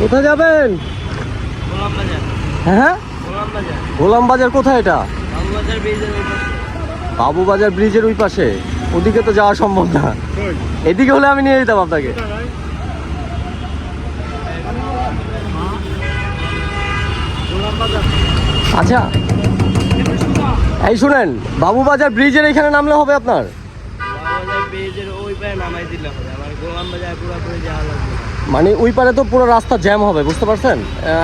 কোথায় যাবেন? হ্যাঁ? গোলাম বাজার কোথায় এটা? বাবু বাজার ব্রিজের ওই পাশে। ওদিকে তো যাওয়া সম্ভব না। এদিকে হলে আমি নিয়ে যেতাম আপনাকে। আচ্ছা। এই শুনেন, বাবু বাজার ব্রিজের এখানে নামলে হবে আপনার? ওই নামাই দিলে হবে। মানে ওই পারে তো পুরো রাস্তা জ্যাম হবে বুঝতে পারছেন?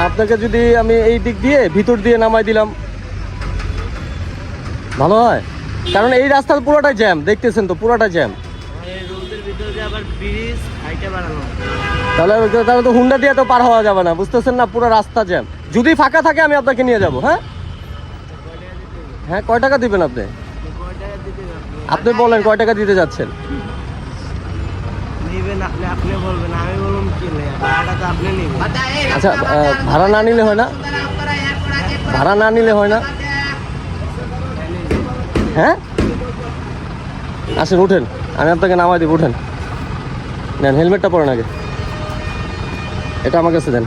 আপনাকে যদি আমি এই দিক দিয়ে ভিতর দিয়ে নামাই দিলাম। ভালো হয়? কারণ এই রাস্তার পুরোটাই জ্যাম দেখতেছেন তো পুরোটা জ্যাম। বাড়ানো তাহলে তাহলে তো হুন্ডা দিয়ে তো পার হওয়া যাবে না বুঝতেছেন না? পুরো রাস্তা জ্যাম। যদি ফাঁকা থাকে আমি আপনাকে নিয়ে যাব হ্যাঁ? হ্যাঁ কয় টাকা দিবেন আপনি? আপনি বলেন কয় টাকা দিতে যাচ্ছেন? নিবেন আপনি আপনি বলবেন আমি বলুন কি ভাড়াটা তো আপনি নিবেন। আচ্ছা ভাড়া না নিলে হয় না? ভাড়া না নিলে হয় না? হ্যাঁ? আসেন উঠেন। আমি আপনাকে নামাই দিব উঠেন। নেন হেলমেটটা পরেন আগে। এটা আমার কাছে দেন।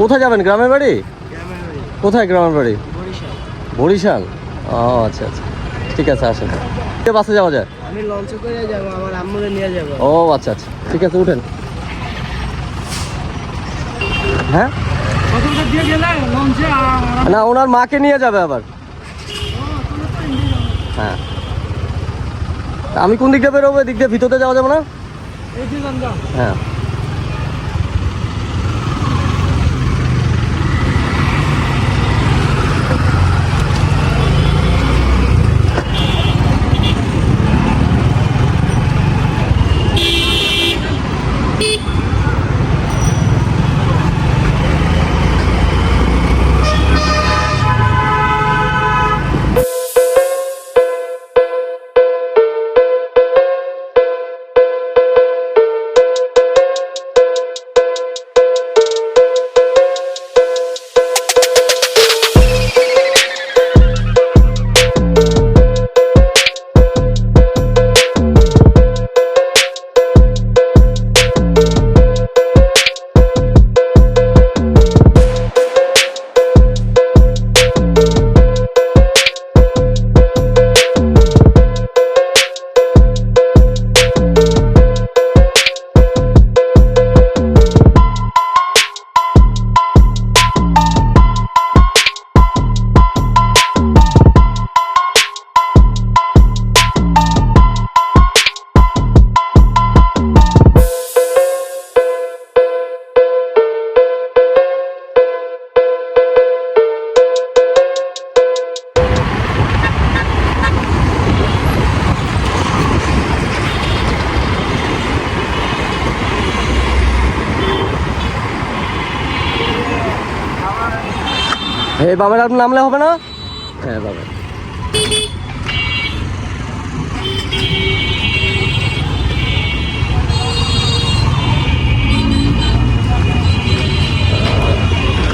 কোথায় যাবেন গ্রামের বাড়ি। কোথায় গ্রামের বাড়ি? বরিশাল। বরিশাল? ও আচ্ছা আচ্ছা। ঠিক আছে আসেন। কে বাসে যাওয়া যায়? আমি লঞ্চে করে যাব আমার আম্মুরে নিয়ে যাব। ও আচ্ছা আচ্ছা। ঠিক আছে উঠেন। হ্যাঁ? ওখানকার দিয়ে গেলে লঞ্চে না ওনার মাকে নিয়ে যাবে আবার। হ্যাঁ। আমি কোন দিক দিয়ে বেরোবো? এদিক দিয়ে ভিতরে যাওয়া যাবে না? হ্যাঁ। এই বাবার আর নামলে হবে না? হ্যাঁ বাবা।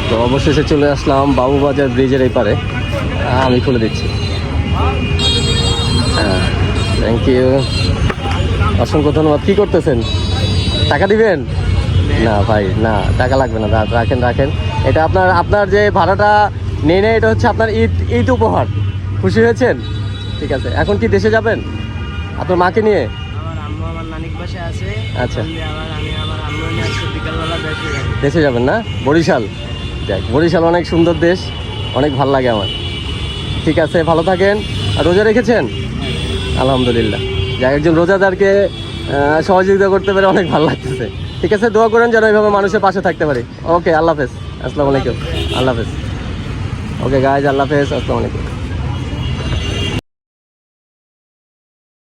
তো অবশেষে চলে আসলাম বাবুবাজার ব্রিজের এই পারে আমি খুলে দিচ্ছি। হ্যাঁ থ্যাংক ইউ অসংখ্য ধন্যবাদ। কী করতেছেন? টাকা দিবেন? না, ভাই, না, টাকা লাগবে না। রাখেন রাখেন। এটা আপনার আপনার যে ভাড়াটা নিয়ে নেয় এটা হচ্ছে আপনার ঈদ ঈদ উপহার। খুশি হয়েছেন? ঠিক আছে এখন কি দেশে যাবেন? আপনার মাকে নিয়ে? আচ্ছা। দেখে দেশে যাবেন না? বরিশাল। যাক বরিশাল অনেক সুন্দর দেশ অনেক ভালো লাগে আমার। ঠিক আছে ভালো থাকেন। আর রোজা রেখেছেন? আলহামদুলিল্লাহ। যাক একজন রোজাদারকে সহযোগিতা করতে পারে অনেক ভালো লাগতেছে। ঠিক আছে দোয়া করেন যেন এইভাবে মানুষের পাশে থাকতে পারি। ওকে আল্লাহ হাফেজ। আসসালামু আলাইকুম আল্লাহ হাফেজ ওকে গাইজ আল্লাহ হাফেজ আসসালামু আলাইকুম